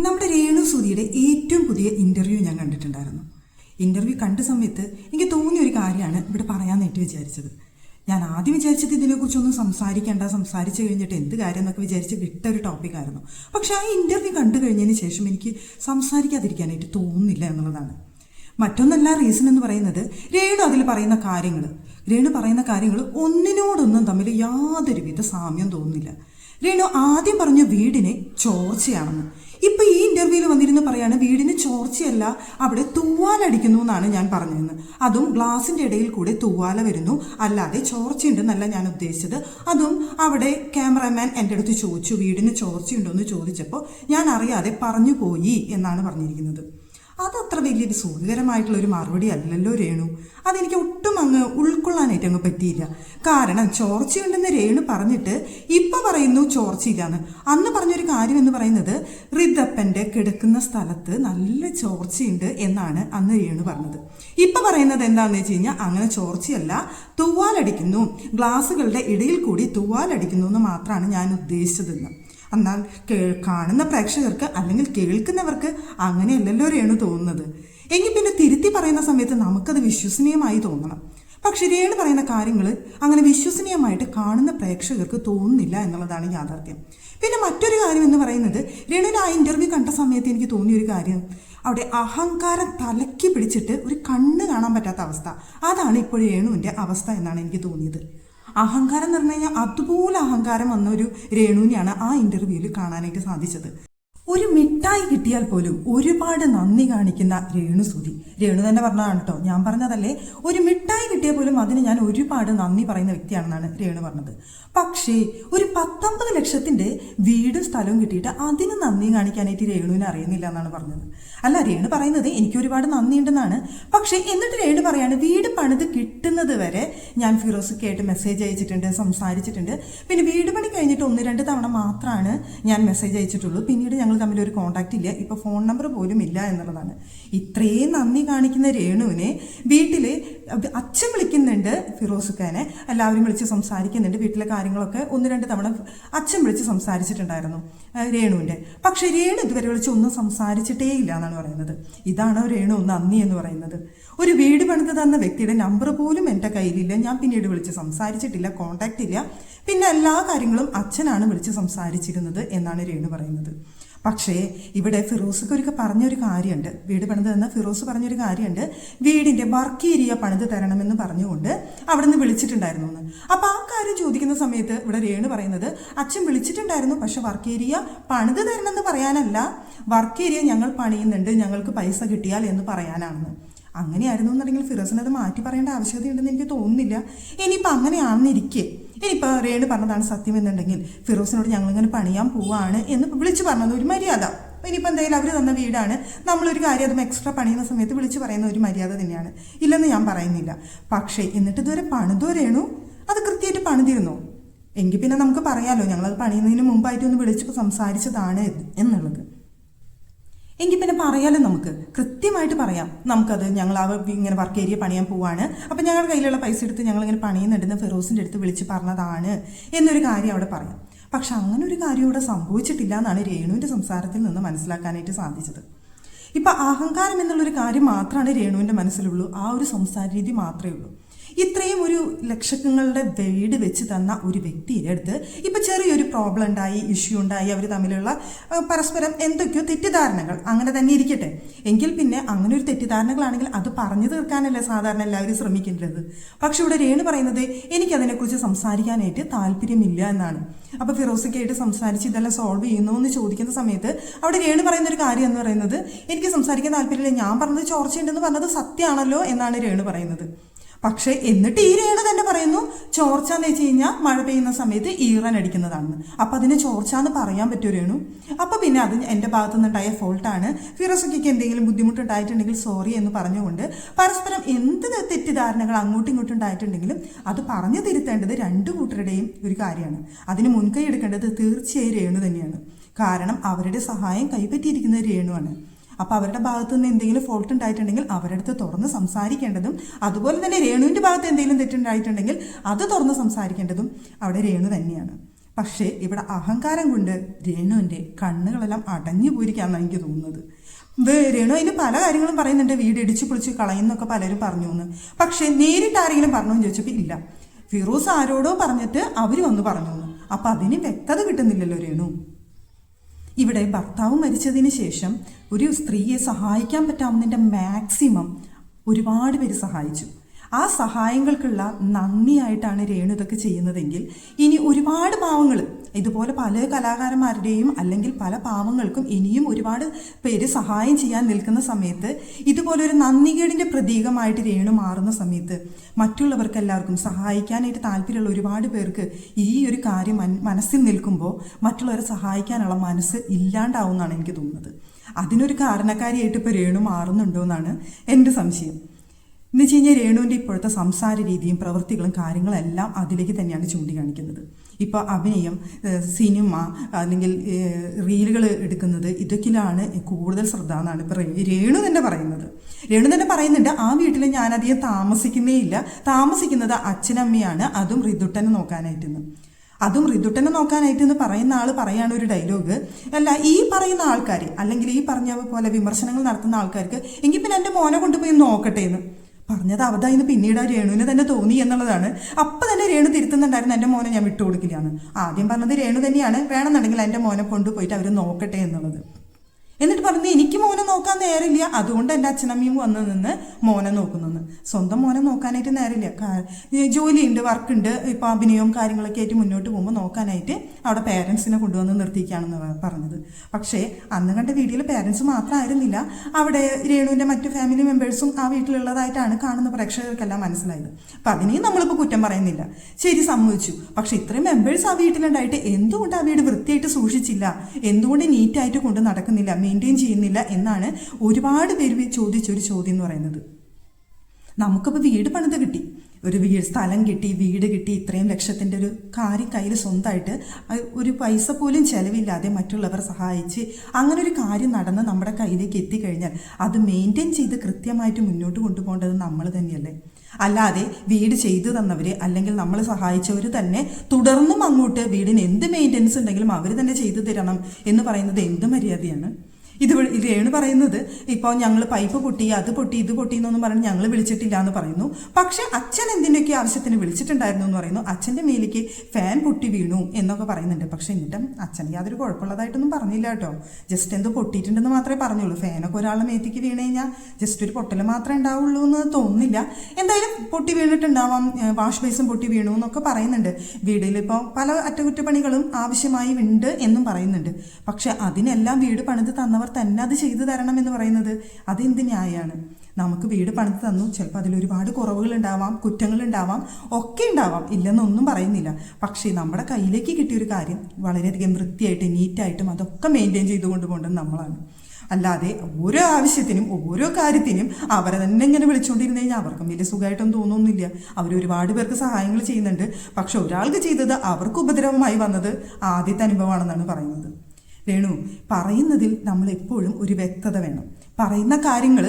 നമ്മുടെ രേണു സുധിയുടെ ഏറ്റവും പുതിയ ഇന്റർവ്യൂ ഞാൻ കണ്ടിട്ടുണ്ടായിരുന്നു. ഇന്റർവ്യൂ കണ്ട സമയത്ത് എനിക്ക് തോന്നിയ ഒരു കാര്യമാണ് ഇവിടെ പറയാനായിട്ട് വിചാരിച്ചത്. ഞാൻ ആദ്യം വിചാരിച്ചത് ഇതിനെക്കുറിച്ചൊന്നും സംസാരിക്കേണ്ട സംസാരിച്ചു കഴിഞ്ഞിട്ട് എന്ത് കാര്യം എന്നൊക്കെ വിചാരിച്ച് വിട്ട ഒരു ടോപ്പിക്കായിരുന്നു പക്ഷെ ആ ഇന്റർവ്യൂ കണ്ടു കഴിഞ്ഞതിന് ശേഷം എനിക്ക് സംസാരിക്കാതിരിക്കാനായിട്ട് തോന്നുന്നില്ല എന്നുള്ളതാണ്. മറ്റൊന്നല്ല റീസൺ എന്ന് പറയുന്നത് രേണു അതിൽ പറയുന്ന കാര്യങ്ങൾ രേണു പറയുന്ന കാര്യങ്ങൾ ഒന്നിനോടൊന്നും തമ്മിൽ യാതൊരുവിധ സാമ്യം തോന്നുന്നില്ല. രേണു ആദ്യം പറഞ്ഞ വീടിനെ ചോർച്ചയാണെന്ന്. ഇപ്പൊ ഈ ഇന്റർവ്യൂവിൽ വന്നിരുന്ന് പറയാണ് വീടിന് ചോർച്ചയല്ല അവിടെ തൂവാലടിക്കുന്നു എന്നാണ് ഞാൻ പറഞ്ഞിരുന്നത്. അതും ഗ്ലാസിന്റെ ഇടയിൽ കൂടെ തൂവാല വരുന്നു. അല്ലാതെ ചോർച്ചയുണ്ടെന്നല്ല ഞാൻ ഉദ്ദേശിച്ചത്. അതും അവിടെ ക്യാമറമാൻ എന്റെ അടുത്ത് ചോദിച്ചു വീടിന് ചോർച്ചയുണ്ടോ എന്ന് ചോദിച്ചപ്പോൾ ഞാൻ അറിയാതെ പറഞ്ഞു പോയി എന്നാണ് പറഞ്ഞിരിക്കുന്നത്. അതത്ര വലിയൊരു സുഖകരമായിട്ടുള്ള ഒരു മറുപടി അല്ലല്ലോ രേണു. അതെനിക്ക് അങ്ങ് ഉൾക്കൊള്ളാനായിട്ട് അങ്ങ് പറ്റിയില്ല. കാരണം ചോർച്ചയുണ്ടെന്ന് രേണു പറഞ്ഞിട്ട് ഇപ്പൊ പറയുന്നു ചോർച്ചയില്ലാന്ന്. അന്ന് പറഞ്ഞൊരു കാര്യം എന്ന് പറയുന്നത് റിദപ്പന്റെ കിടക്കുന്ന സ്ഥലത്ത് നല്ല ചോർച്ചയുണ്ട് എന്നാണ് അന്ന് രേണു പറഞ്ഞത്. ഇപ്പൊ പറയുന്നത് എന്താണെന്ന് വെച്ച് കഴിഞ്ഞാൽ അങ്ങനെ ചോർച്ചയല്ല തൂവാലടിക്കുന്നു. ഗ്ലാസുകളുടെ ഇടയിൽ കൂടി തൂവാലടിക്കുന്നു എന്ന് മാത്രമാണ് ഞാൻ ഉദ്ദേശിച്ചതെന്ന്. എന്നാൽ കാണുന്ന പ്രേക്ഷകർക്ക് അല്ലെങ്കിൽ കേൾക്കുന്നവർക്ക് അങ്ങനെയല്ലല്ലോ രേണു തോന്നുന്നത്. എങ്കിൽ പിന്നെ തിരുത്തി പറയുന്ന സമയത്ത് നമുക്കത് വിശ്വസനീയമായി തോന്നണം. പക്ഷെ രേണു പറയുന്ന കാര്യങ്ങൾ അങ്ങനെ വിശ്വസനീയമായിട്ട് കാണുന്ന പ്രേക്ഷകർക്ക് തോന്നുന്നില്ല എന്നുള്ളതാണ് യാഥാർത്ഥ്യം. പിന്നെ മറ്റൊരു കാര്യം എന്ന് പറയുന്നത് രേണുവിന് ആ ഇന്റർവ്യൂ കണ്ട സമയത്ത് എനിക്ക് തോന്നിയ ഒരു കാര്യം. അവിടെ അഹങ്കാരം തലക്കി പിടിച്ചിട്ട് ഒരു കണ്ണ് കാണാൻ പറ്റാത്ത അവസ്ഥ. അതാണ് ഇപ്പോൾ രേണുവിന്റെ അവസ്ഥ എന്നാണ് എനിക്ക് തോന്നിയത്. അഹങ്കാരം എന്ന് പറഞ്ഞു കഴിഞ്ഞാൽ അതുപോലെ അഹങ്കാരം വന്ന ഒരു രേണുവിനെയാണ് ആ ഇന്റർവ്യൂവിൽ കാണാനായിട്ട് സാധിച്ചത്. ഒരു മിഠായി കിട്ടിയാൽ പോലും ഒരുപാട് നന്ദി കാണിക്കുന്ന രേണു സുധി. രേണു തന്നെ പറഞ്ഞതാണ് കേട്ടോ. ഞാൻ പറഞ്ഞതല്ലേ ഒരു മിഠായി കിട്ടിയാൽ പോലും അതിന് ഞാൻ ഒരുപാട് നന്ദി പറയുന്ന വ്യക്തിയാണെന്നാണ് രേണു പറഞ്ഞത്. പക്ഷേ ഒരു പത്തൊമ്പത് ലക്ഷത്തിന്റെ വീടും സ്ഥലവും കിട്ടിയിട്ട് അതിന് നന്ദി കാണിക്കാനായിട്ട് രേണുവിനെ അറിയുന്നില്ല എന്നാണ് പറഞ്ഞത്. അല്ല രേണു പറയുന്നത് എനിക്ക് ഒരുപാട് നന്ദിയുണ്ടെന്നാണ് പക്ഷേ എന്നിട്ട് രേണു പറയാണ് വീട് പണിത് കിട്ടുന്നത് വരെ ഞാൻ ഫിറോസുക്കായിട്ട് മെസ്സേജ് അയച്ചിട്ടുണ്ട് സംസാരിച്ചിട്ടുണ്ട്. പിന്നെ വീട് പണി കഴിഞ്ഞിട്ട് ഒന്ന് രണ്ട് തവണ മാത്രമാണ് ഞാൻ മെസ്സേജ് അയച്ചിട്ടുള്ളൂ. പിന്നീട് ഞങ്ങൾ തമ്മിൽ ഒരു കോണ്ടാക്ട് ഇല്ല. ഇപ്പൊ ഫോൺ നമ്പർ പോലും ഇല്ല എന്നുള്ളതാണ്. ഇത്രയും നന്ദി കാണിക്കുന്ന രേണുവിനെ വീട്ടിൽ അച്ഛൻ വിളിക്കുന്നുണ്ട് ഫിറോസുഖാനെ എല്ലാവരും വിളിച്ച് സംസാരിക്കുന്നുണ്ട്. വീട്ടിലെ കാര്യങ്ങളൊക്കെ ഒന്ന് രണ്ട് തവണ അച്ഛൻ വിളിച്ച് സംസാരിച്ചിട്ടുണ്ടായിരുന്നു രേണുവിന്റെ. പക്ഷെ രേണു ഇതുവരെ വിളിച്ച് ഒന്നും സംസാരിച്ചിട്ടേ ഇല്ല എന്നാണ് പറയുന്നത്. ഇതാണ് രേണു നന്ദി എന്ന് പറയുന്നത്? ഒരു വീട് പണിത് തന്ന വ്യക്തിയുടെ നമ്പർ പോലും എന്റെ കയ്യിലില്ല. ഞാൻ പിന്നീട് വിളിച്ച് സംസാരിച്ചിട്ടില്ല കോണ്ടാക്ട് ഇല്ല. പിന്നെ എല്ലാ കാര്യങ്ങളും അച്ഛനാണ് വിളിച്ച് സംസാരിച്ചിരുന്നത് എന്നാണ് രേണു പറയുന്നത്. പക്ഷേ ഇവിടെ ഫിറോസുക്ക് ഒരിക്കൽ പറഞ്ഞൊരു കാര്യമുണ്ട്. വീട് പണിത് തന്ന ഫിറോസ് പറഞ്ഞൊരു കാര്യമുണ്ട്. വീടിന്റെ വർക്ക് ഏരിയ പണിത് തരണമെന്ന് പറഞ്ഞുകൊണ്ട് അവിടെ നിന്ന് വിളിച്ചിട്ടുണ്ടായിരുന്നു എന്ന് അപ്പൊ ആ കാര്യം ചോദിക്കുന്ന സമയത്ത് ഇവിടെ രേണു പറയുന്നത് അച്ഛൻ വിളിച്ചിട്ടുണ്ടായിരുന്നു പക്ഷെ വർക്ക് ഏരിയ പണിത് തരണമെന്ന് പറയാനല്ല. വർക്ക് ഏരിയ ഞങ്ങൾ പണിയുന്നുണ്ട് ഞങ്ങൾക്ക് പൈസ കിട്ടിയാൽ എന്ന് പറയാനാണെന്ന്. അങ്ങനെയായിരുന്നു എന്നുണ്ടെങ്കിൽ ഫിറോസിനത് മാറ്റി പറയേണ്ട ആവശ്യകതയുണ്ടെന്ന് എനിക്ക് തോന്നുന്നില്ല. ഇനിയിപ്പോൾ അങ്ങനെയാണെന്നിരിക്കെ ഇനിയിപ്പോൾ രേണു പറഞ്ഞതാണ് സത്യം എന്നുണ്ടെങ്കിൽ ഫിറോസിനോട് ഞങ്ങളിങ്ങനെ പണിയാൻ പോവാണ് എന്ന് വിളിച്ചു പറഞ്ഞത് ഒരു മര്യാദ. ഇനിയിപ്പോൾ എന്തായാലും അവർ തന്ന വീടാണ്. നമ്മളൊരു കാര്യം അതും എക്സ്ട്രാ പണിയുന്ന സമയത്ത് വിളിച്ചു പറയുന്ന ഒരു മര്യാദ തന്നെയാണ്. ഇല്ലെന്ന് ഞാൻ പറയുന്നില്ല. പക്ഷേ എന്നിട്ട് ഇതുവരെ പണിതോ രേണു? അത് കൃത്യമായിട്ട് പണിതിരുന്നു? എങ്കിൽ പിന്നെ നമുക്ക് പറയാമല്ലോ ഞങ്ങളത് പണിയുന്നതിന് മുമ്പായിട്ട് ഒന്ന് വിളിച്ച് സംസാരിച്ചതാണ് എന്നുള്ളത്. എങ്കിൽ പിന്നെ പറയാലോ നമുക്ക്. കൃത്യമായിട്ട് പറയാം. നമുക്കത് ഞങ്ങൾ ആ ഇങ്ങനെ വർക്ക് ഏരിയ പണിയാൻ പോവാണ്. അപ്പം ഞങ്ങളുടെ കയ്യിലുള്ള പൈസ എടുത്ത് ഞങ്ങൾ ഇങ്ങനെ പണിയുന്നുണ്ടെന്ന് ഫിറോസിന്റെ അടുത്ത് വിളിച്ച് പറഞ്ഞതാണ് എന്നൊരു കാര്യം അവിടെ പറയാം. പക്ഷെ അങ്ങനെ ഒരു കാര്യം ഇവിടെ സംഭവിച്ചിട്ടില്ല എന്നാണ് രേണുവിന്റെ സംസാരത്തിൽ നിന്ന് മനസ്സിലാക്കാനായിട്ട് സാധിച്ചത്. ഇപ്പം അഹങ്കാരം എന്നുള്ളൊരു കാര്യം മാത്രമാണ് രേണുവിന്റെ മനസ്സിലുള്ളൂ. ആ ഒരു സംസാര രീതി മാത്രമേ ഉള്ളൂ. ഇത്രയും ഒരു ലക്ഷങ്ങളുടെ വീട് വെച്ച് തന്ന ഒരു വ്യക്തിയുടെ അടുത്ത്? ഇപ്പൊ ചെറിയൊരു പ്രോബ്ലം ഉണ്ടായി ഇഷ്യൂ ഉണ്ടായി അവർ തമ്മിലുള്ള പരസ്പരം എന്തൊക്കെയോ തെറ്റിദ്ധാരണകൾ അങ്ങനെ തന്നെ ഇരിക്കട്ടെ. എങ്കിൽ പിന്നെ അങ്ങനെ ഒരു തെറ്റിദ്ധാരണകളാണെങ്കിൽ അത് പറഞ്ഞു തീർക്കാനല്ലേ സാധാരണ എല്ലാവരും ശ്രമിക്കേണ്ടത്. പക്ഷെ ഇവിടെ രേണു പറയുന്നത് എനിക്ക് അതിനെക്കുറിച്ച് സംസാരിക്കാനായിട്ട് താല്പര്യമില്ല എന്നാണ്. അപ്പൊ ഫിറോസൊക്കെയായിട്ട് സംസാരിച്ച് ഇതെല്ലാം സോൾവ് ചെയ്യുന്നു എന്ന് ചോദിക്കുന്ന സമയത്ത് അവിടെ രേണു പറയുന്ന ഒരു കാര്യം എന്ന് പറയുന്നത് എനിക്ക് സംസാരിക്കാൻ താല്പര്യമില്ല ഞാൻ പറഞ്ഞത് ചോർച്ചയുണ്ടെന്ന് പറഞ്ഞത് സത്യമാണല്ലോ എന്നാണ് രേണു പറയുന്നത്. പക്ഷേ എന്നിട്ട് ഈ രേണു തന്നെ പറയുന്നു ചോർച്ച എന്ന് വെച്ച് കഴിഞ്ഞാൽ മഴ പെയ്യുന്ന സമയത്ത് ഈറൻ അടിക്കുന്നതാണ്. അപ്പൊ അതിന് ചോർച്ച എന്ന് പറയാൻ പറ്റുമോ രേണു? പിന്നെ അത് എന്റെ ഭാഗത്തു നിന്നുണ്ടായ ഫോൾട്ടാണ് ഫിറോസയ്ക്ക് എന്തെങ്കിലും ബുദ്ധിമുട്ടുണ്ടായിട്ടുണ്ടെങ്കിൽ സോറി എന്ന് പറഞ്ഞുകൊണ്ട് പരസ്പരം എന്ത് തെറ്റിദ്ധാരണകൾ അങ്ങോട്ടും ഇങ്ങോട്ടും ഉണ്ടായിട്ടുണ്ടെങ്കിലും അത് പറഞ്ഞു തിരുത്തേണ്ടത് രണ്ടു കൂട്ടരുടെയും ഒരു കാര്യമാണ്. അതിന് മുൻകൈ എടുക്കേണ്ടത് തീർച്ചയായും രേണു തന്നെയാണ്. കാരണം അവരുടെ സഹായം കൈപ്പറ്റിയിരിക്കുന്നത് രേണുവാണ്. അപ്പൊ അവരുടെ ഭാഗത്തു നിന്ന് എന്തെങ്കിലും ഫോൾട്ട് ഉണ്ടായിട്ടുണ്ടെങ്കിൽ അവരുടെ അടുത്ത് തുറന്ന് സംസാരിക്കേണ്ടതും അതുപോലെ തന്നെ രേണുവിന്റെ ഭാഗത്ത് എന്തെങ്കിലും തെറ്റുണ്ടായിട്ടുണ്ടെങ്കിൽ അത് തുറന്ന് സംസാരിക്കേണ്ടതും അവിടെ രേണു തന്നെയാണ്. പക്ഷേ ഇവിടെ അഹങ്കാരം കൊണ്ട് രേണുവിന്റെ കണ്ണുകളെല്ലാം അടഞ്ഞു പോയിരിക്കാന്നാണ് എനിക്ക് തോന്നുന്നത്. രേണു അതിന് പല കാര്യങ്ങളും പറയുന്നുണ്ട്. വീട് ഇടിച്ചു പൊളിച്ച് കളയുന്നൊക്കെ പലരും പറഞ്ഞു എന്ന്. പക്ഷേ നേരിട്ട് ആരെങ്കിലും പറഞ്ഞു എന്ന് ചോദിച്ചപ്പോൾ ഇല്ല. ഫിറോസ് ആരോടോ പറഞ്ഞിട്ട് അവർ വന്ന് പറഞ്ഞു എന്ന്. അപ്പം അതിന് വ്യക്തത കിട്ടുന്നില്ലല്ലോ രേണു. ഇവിടെ ഭർത്താവ് മരിച്ചതിന് ശേഷം ഒരു സ്ത്രീയെ സഹായിക്കാൻ പറ്റാവുന്നതിന്റെ മാക്സിമം ഒരുപാട് പേര് സഹായിച്ചു. ആ സഹായങ്ങൾക്കുള്ള നന്ദിയായിട്ടാണ് രേണു ഇതൊക്കെ ചെയ്യുന്നതെങ്കിൽ ഇനി ഒരുപാട് പാവങ്ങൾ ഇതുപോലെ പല കലാകാരന്മാരുടെയും അല്ലെങ്കിൽ പല പാവങ്ങൾക്കും ഇനിയും ഒരുപാട് പേര് സഹായം ചെയ്യാൻ നിൽക്കുന്ന സമയത്ത് ഇതുപോലെ ഒരു നന്ദികേടിന്റെ പ്രതീകമായിട്ട് രേണു മാറുന്ന സമയത്ത് മറ്റുള്ളവർക്ക് എല്ലാവർക്കും സഹായിക്കാനായിട്ട് താല്പര്യമുള്ള ഒരുപാട് പേർക്ക് ഈ ഒരു കാര്യം മനസ്സിൽ നിൽക്കുമ്പോൾ മറ്റുള്ളവരെ സഹായിക്കാനുള്ള മനസ്സ് ഇല്ലാണ്ടാവുമെന്നാണ് എനിക്ക് തോന്നുന്നത്. അതിനൊരു കാരണക്കാരിയായിട്ട് ഇപ്പോൾ രേണു മാറുന്നുണ്ടോ എന്നാണ് എന്റെ സംശയം. എന്ന് വെച്ച് കഴിഞ്ഞാൽ രേണുവിന്റെ ഇപ്പോഴത്തെ സംസാര രീതിയും പ്രവൃത്തികളും കാര്യങ്ങളും എല്ലാം അതിലേക്ക് തന്നെയാണ് ചൂണ്ടിക്കാണിക്കുന്നത്. ഇപ്പോൾ അഭിനയം സിനിമ അല്ലെങ്കിൽ റീലുകൾ എടുക്കുന്നത് ഇതൊക്കെയാണ് കൂടുതൽ ശ്രദ്ധ എന്നാണ് ഇപ്പോൾ രേണു തന്നെ പറയുന്നത്. രേണു തന്നെ പറയുന്നുണ്ട് ആ വീട്ടിൽ ഞാൻ ഞാനധികം താമസിക്കുന്നേ ഇല്ല. താമസിക്കുന്നത് അച്ഛനമ്മയാണ് അതും ഋതുട്ടനെ നോക്കാനായിട്ടെന്ന് അതും ഋതുട്ടനെ നോക്കാനായിട്ട് എന്ന് പറയുന്ന ആൾ പറയാണ് ഒരു ഡയലോഗ്. അല്ല ഈ പറയുന്ന ആൾക്കാർ അല്ലെങ്കിൽ ഈ പറഞ്ഞ പോലെ വിമർശനങ്ങൾ നടത്തുന്ന ആൾക്കാർക്ക് എങ്കിൽ പിന്നെ എന്റെ മോനെ കൊണ്ടുപോയി നോക്കട്ടെ എന്ന്. പറഞ്ഞത് അവതായിന്ന് പിന്നീട് ആ രേണുവിന് തന്നെ തോന്നി എന്നുള്ളതാണ്. അപ്പം തന്നെ രേണു തിരുത്തുന്നുണ്ടായിരുന്നു എന്റെ മോനെ ഞാൻ വിട്ടുകൊടുക്കില്ലാന്ന് ആദ്യം പറഞ്ഞത് രേണു തന്നെയാണ്. വേണമെന്നുണ്ടെങ്കിൽ എന്റെ മോനെ കൊണ്ടുപോയിട്ട് അവർ നോക്കട്ടെ എന്നുള്ളത്. എന്നിട്ട് പറഞ്ഞു എനിക്ക് മോനെ നോക്കാൻ നേരമില്ല അതുകൊണ്ട് എന്റെ അച്ഛനമ്മയും വന്ന് നിന്ന് മോനെ നോക്കുന്നെന്ന് സ്വന്തം മോനെ നോക്കാനായിട്ട് ഈ ജോലിയുണ്ട് വർക്കുണ്ട് ഇപ്പോൾ അഭിനയവും കാര്യങ്ങളൊക്കെ ആയിട്ട് മുന്നോട്ട് പോകുമ്പോൾ നോക്കാനായിട്ട് അവിടെ പേരൻസിനെ കൊണ്ടുവന്ന് നിർത്തിക്കുകയാണെന്ന് പറഞ്ഞത്. പക്ഷേ അന്ന് കണ്ട വീഡിയോയിൽ പേരൻസ് മാത്രമായിരുന്നില്ല. അവിടെ രേണുവിന്റെ മറ്റു ഫാമിലി മെമ്പേഴ്സും ആ വീട്ടിലുള്ളതായിട്ടാണ് കാണുന്ന പ്രേക്ഷകർക്കെല്ലാം മനസ്സിലായത്. അപ്പം അതിനെയും നമ്മളിപ്പോൾ കുറ്റം പറയുന്നില്ല. ശരി സമ്മതിച്ചു. പക്ഷെ ഇത്രയും മെമ്പേഴ്സ് ആ വീട്ടിലുണ്ടായിട്ട് എന്തുകൊണ്ട് ആ വീട് വൃത്തിയായിട്ട് സൂക്ഷിച്ചില്ല? എന്തുകൊണ്ട് നീറ്റായിട്ട് കൊണ്ട് നടക്കുന്നില്ല? മെയിന്റെയിൻ ചെയ്യുന്നില്ല എന്നാണ് ഒരുപാട് പേര് ചോദിച്ചൊരു ചോദ്യം എന്ന് പറയുന്നത്. നമുക്കിപ്പോൾ വീട് പണിത് കിട്ടി. ഒരു വീട് സ്ഥലം കിട്ടി വീട് കിട്ടി ഇത്രയും ലക്ഷത്തിന്റെ ഒരു കാര്യം കയ്യിൽ സ്വന്തമായിട്ട് ഒരു പൈസ പോലും ചിലവില്ലാതെ മറ്റുള്ളവർ സഹായിച്ച് അങ്ങനെ ഒരു കാര്യം നടന്ന് നമ്മുടെ കയ്യിലേക്ക് എത്തിക്കഴിഞ്ഞാൽ അത് മെയിന്റെയിൻ ചെയ്ത് കൃത്യമായിട്ട് മുന്നോട്ട് കൊണ്ടുപോകേണ്ടത് നമ്മൾ തന്നെയല്ലേ? അല്ലാതെ വീട് ചെയ്തു തന്നവർ അല്ലെങ്കിൽ നമ്മൾ സഹായിച്ചവർ തന്നെ തുടർന്നും അങ്ങോട്ട് വീടിന് എന്ത് മെയിന്റെനൻസ് ഉണ്ടെങ്കിലും അവർ തന്നെ ചെയ്തു തരണം എന്ന് പറയുന്നത് എന്ത് മര്യാദയാണ്? ഇത് ഇത് പറയുന്നത്. ഇപ്പോൾ ഞങ്ങൾ പൈപ്പ് പൊട്ടി അത് പൊട്ടി ഇത് പൊട്ടി എന്നൊന്നും പറഞ്ഞ് ഞങ്ങൾ വിളിച്ചിട്ടില്ല എന്ന് പറയുന്നു. പക്ഷേ അച്ഛൻ എന്തിനൊക്കെ ആവശ്യത്തിന് വിളിച്ചിട്ടുണ്ടായിരുന്നു എന്ന് പറയുന്നു. അച്ഛന്റെ മേലേക്ക് ഫാൻ പൊട്ടി വീണു എന്നൊക്കെ പറയുന്നുണ്ട്. പക്ഷേ എന്നിട്ടും അച്ഛന് യാതൊരു കുഴപ്പമുള്ളതായിട്ടൊന്നും പറഞ്ഞില്ല കേട്ടോ. ജസ്റ്റ് എന്ത് പൊട്ടിയിട്ടുണ്ടെന്ന് മാത്രമേ പറഞ്ഞുള്ളൂ. ഫാനൊക്കെ ഒരാളുടെ മേത്തേക്ക് വീണ് കഴിഞ്ഞാൽ ജസ്റ്റ് ഒരു പൊട്ടൽ മാത്രമേ ഉണ്ടാവുള്ളൂ എന്ന് തോന്നുന്നില്ല. എന്തായാലും പൊട്ടി വീണിട്ടുണ്ടാവാം വാഷ് ബേസും പൊട്ടി വീണു എന്നൊക്കെ പറയുന്നുണ്ട്. വീടിലിപ്പോൾ പല അറ്റകുറ്റപ്പണികളും ആവശ്യമായി ഉണ്ട് എന്നും പറയുന്നുണ്ട്. പക്ഷെ അതിനെല്ലാം വീട് പണിത് തന്നവർ തന്നെ അത് ചെയ്തു തരണം എന്ന് പറയുന്നത് അതെന്ത് ന്യായമാണ് നമുക്ക് വീട് പണിത് തന്നു. ചിലപ്പോൾ അതിൽ ഒരുപാട് കുറവുകൾ ഉണ്ടാവാം കുറ്റങ്ങൾ ഉണ്ടാവാം ഒക്കെ ഉണ്ടാവാം. ഇല്ലെന്നൊന്നും പറയുന്നില്ല. പക്ഷേ നമ്മുടെ കയ്യിലേക്ക് കിട്ടിയൊരു കാര്യം വളരെയധികം വൃത്തിയായിട്ട് നീറ്റായിട്ടും അതൊക്കെ മെയിന്റെയിൻ ചെയ്തുകൊണ്ട് കൊണ്ടുപോകേണ്ടത് നമ്മളാണ്. അല്ലാതെ ഓരോ ആവശ്യത്തിനും ഓരോ കാര്യത്തിനും അവരെ തന്നെ ഇങ്ങനെ വിളിച്ചുകൊണ്ടിരുന്നു കഴിഞ്ഞാൽ അവർക്കും വലിയ സുഖമായിട്ടൊന്നും തോന്നുന്നില്ല. അവർ ഒരുപാട് പേർക്ക് സഹായങ്ങൾ ചെയ്യുന്നുണ്ട്. പക്ഷെ ഒരാൾക്ക് ചെയ്തത് അവർക്ക് ഉപദ്രവമായി വന്നത് ആദ്യത്തെ അനുഭവമാണെന്നാണ് പറയുന്നത്. രേണു പറയുന്നതിൽ നമ്മൾ എപ്പോഴും ഒരു വ്യക്തത വേണം. പറയുന്ന കാര്യങ്ങൾ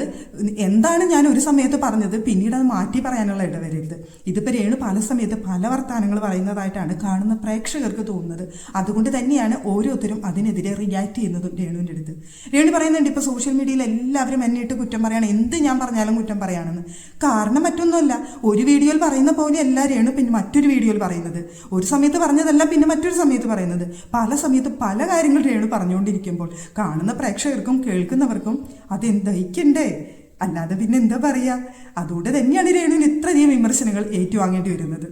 എന്താണ് ഞാൻ ഒരു സമയത്ത് പറഞ്ഞത്? പിന്നീട് അത് മാറ്റി പറയാനുള്ള ഇടവരരുത്. ഇതിപ്പോൾ രേണു പല സമയത്ത് പല വർത്തമാനങ്ങൾ പറയുന്നതായിട്ടാണ് കാണുന്ന പ്രേക്ഷകർക്ക് തോന്നുന്നത്. അതുകൊണ്ട് തന്നെയാണ് ഓരോരുത്തരും അതിനെതിരെ റിയാക്ട് ചെയ്യുന്നതും രേണുവിന്റെ അടുത്ത്. രേണു പറയുന്നുണ്ട് ഇപ്പോൾ സോഷ്യൽ മീഡിയയിൽ എല്ലാവരും എന്നെ ഇട്ട് കുറ്റം പറയാണ്. എന്ത് ഞാൻ പറഞ്ഞാലും കുറ്റം പറയാണെന്ന്. കാരണം മറ്റൊന്നുമല്ല. ഒരു വീഡിയോയിൽ പറയുന്ന പോലെയല്ല രേണു പിന്നെ മറ്റൊരു വീഡിയോയിൽ പറയുന്നത്. ഒരു സമയത്ത് പറഞ്ഞതല്ല പിന്നെ മറ്റൊരു സമയത്ത് പറയുന്നത്. പല സമയത്ത് പല കാര്യങ്ങൾ രേണു പറഞ്ഞുകൊണ്ടിരിക്കുമ്പോൾ കാണുന്ന പ്രേക്ഷകർക്കും കേൾക്കുന്നവർക്കും അതെന്തയിക്കണ്ടേ അല്ലാതെ പിന്നെ എന്താ അതുകൊണ്ട് തന്നെയാണ് രേണുവിന് ഇത്രയധികം വിമർശനങ്ങൾ ഏറ്റുവാങ്ങേണ്ടി വരുന്നത്.